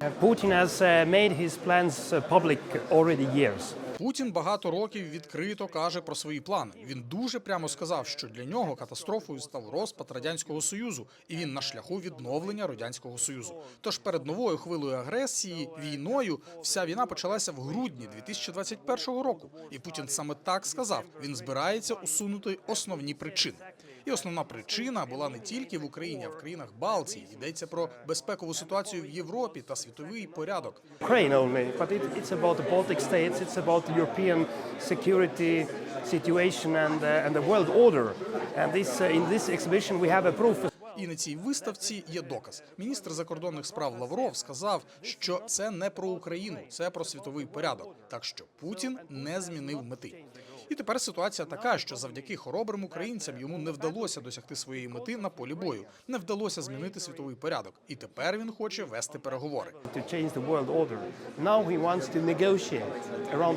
Putin has uh, made his plans uh. Путін багато років відкрито каже про свої плани. Він дуже прямо сказав, що для нього катастрофою став розпад радянського союзу, і він на шляху відновлення радянського союзу. Тож перед новою хвилею агресії, війною, вся війна почалася в грудні 2021 року. І Путін саме так сказав: він збирається усунути основні причини. І основна причина була не тільки в Україні, а в країнах Балтії. Йдеться про безпекову ситуацію в Європі та світовий порядок. Security situation and, uh, and the world order. And this, uh, in this exhibition we have a proof І на цій виставці є доказ. Міністр закордонних справ Лавров сказав, що це не про Україну, це про світовий порядок. Так що Путін не змінив мети. І тепер ситуація така, що завдяки хоробрим українцям йому не вдалося досягти своєї мети на полі бою, не вдалося змінити світовий порядок. І тепер він хоче вести переговори. Now he wants to negotiate around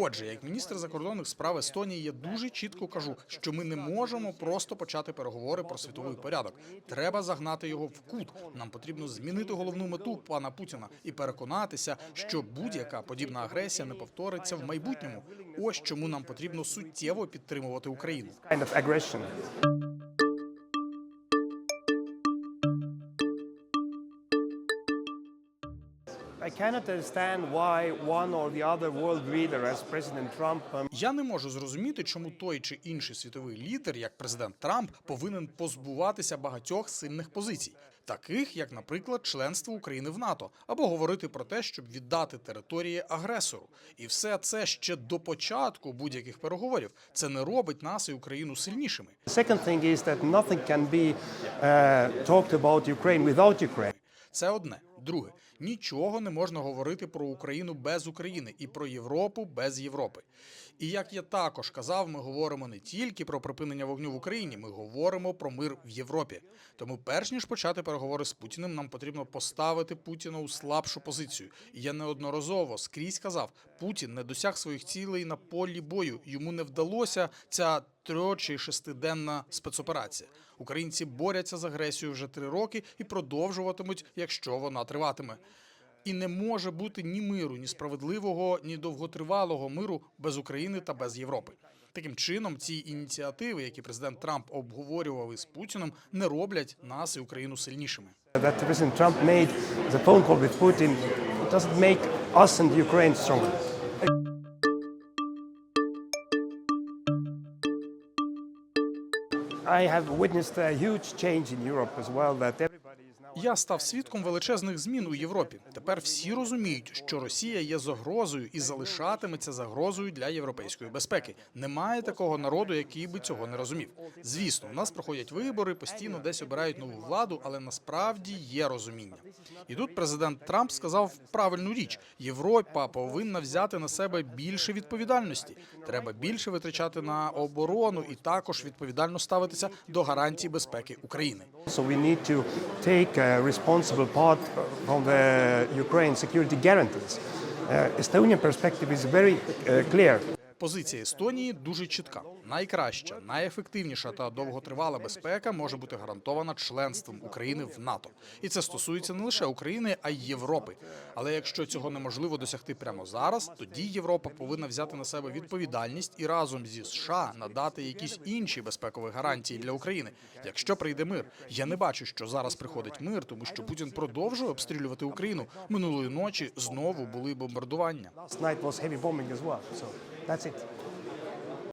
Отже, як міністр закордонних справ Естонії, я дуже чітко кажу, що ми не можемо просто почати переговори про світовий порядок. Треба загнати його в кут. Нам потрібно змінити головну мету пана Путіна і переконатися, що будь-яка подібна агресія не повториться в майбутньому. Ось чому нам потрібно суттєво підтримувати Україну. Я не можу зрозуміти, чому той чи інший світовий лідер, як президент Трамп, повинен позбуватися багатьох сильних позицій, таких як, наприклад, членство України в НАТО, або говорити про те, щоб віддати території агресору. І все це ще до початку будь-яких переговорів. Це не робить нас і Україну сильнішими. The second thing is that nothing can be uh, talked about Ukraine without Ukraine. Це одне. Друге, нічого не можна говорити про Україну без України і про Європу без Європи. І як я також казав, ми говоримо не тільки про припинення вогню в Україні, ми говоримо про мир в Європі. Тому, перш ніж почати переговори з Путіним, нам потрібно поставити Путіна у слабшу позицію. І я неодноразово скрізь казав, Путін не досяг своїх цілей на полі бою. Йому не вдалося ця трьох чи шестиденна спецоперація. Українці борються з агресією вже три роки і продовжуватимуть, якщо вона триватиме. І не може бути ні миру, ні справедливого, ні довготривалого миру без України та без Європи. Таким чином, ці ініціативи, які президент Трамп обговорював із Путіним, не роблять нас і Україну сильнішими. I have witnessed a huge change in Europe as well. That. Я став свідком величезних змін у Європі. Тепер всі розуміють, що Росія є загрозою і залишатиметься загрозою для європейської безпеки. Немає такого народу, який би цього не розумів. Звісно, у нас проходять вибори, постійно десь обирають нову владу, але насправді є розуміння. І тут президент Трамп сказав правильну річ: Європа повинна взяти на себе більше відповідальності. Треба більше витрачати на оборону і також відповідально ставитися до гарантій безпеки України. So we need to take a responsible part from the Ukraine security guarantees. Uh, Estonian perspective is very uh, clear. Позиція Естонії дуже чітка. Найкраща, найефективніша та довготривала безпека може бути гарантована членством України в НАТО. І це стосується не лише України, а й Європи. Але якщо цього неможливо досягти прямо зараз, тоді Європа повинна взяти на себе відповідальність і разом зі США надати якісь інші безпекові гарантії для України. Якщо прийде мир, я не бачу, що зараз приходить мир, тому що Путін продовжує обстрілювати Україну. Минулої ночі знову були бомбардування. That's it.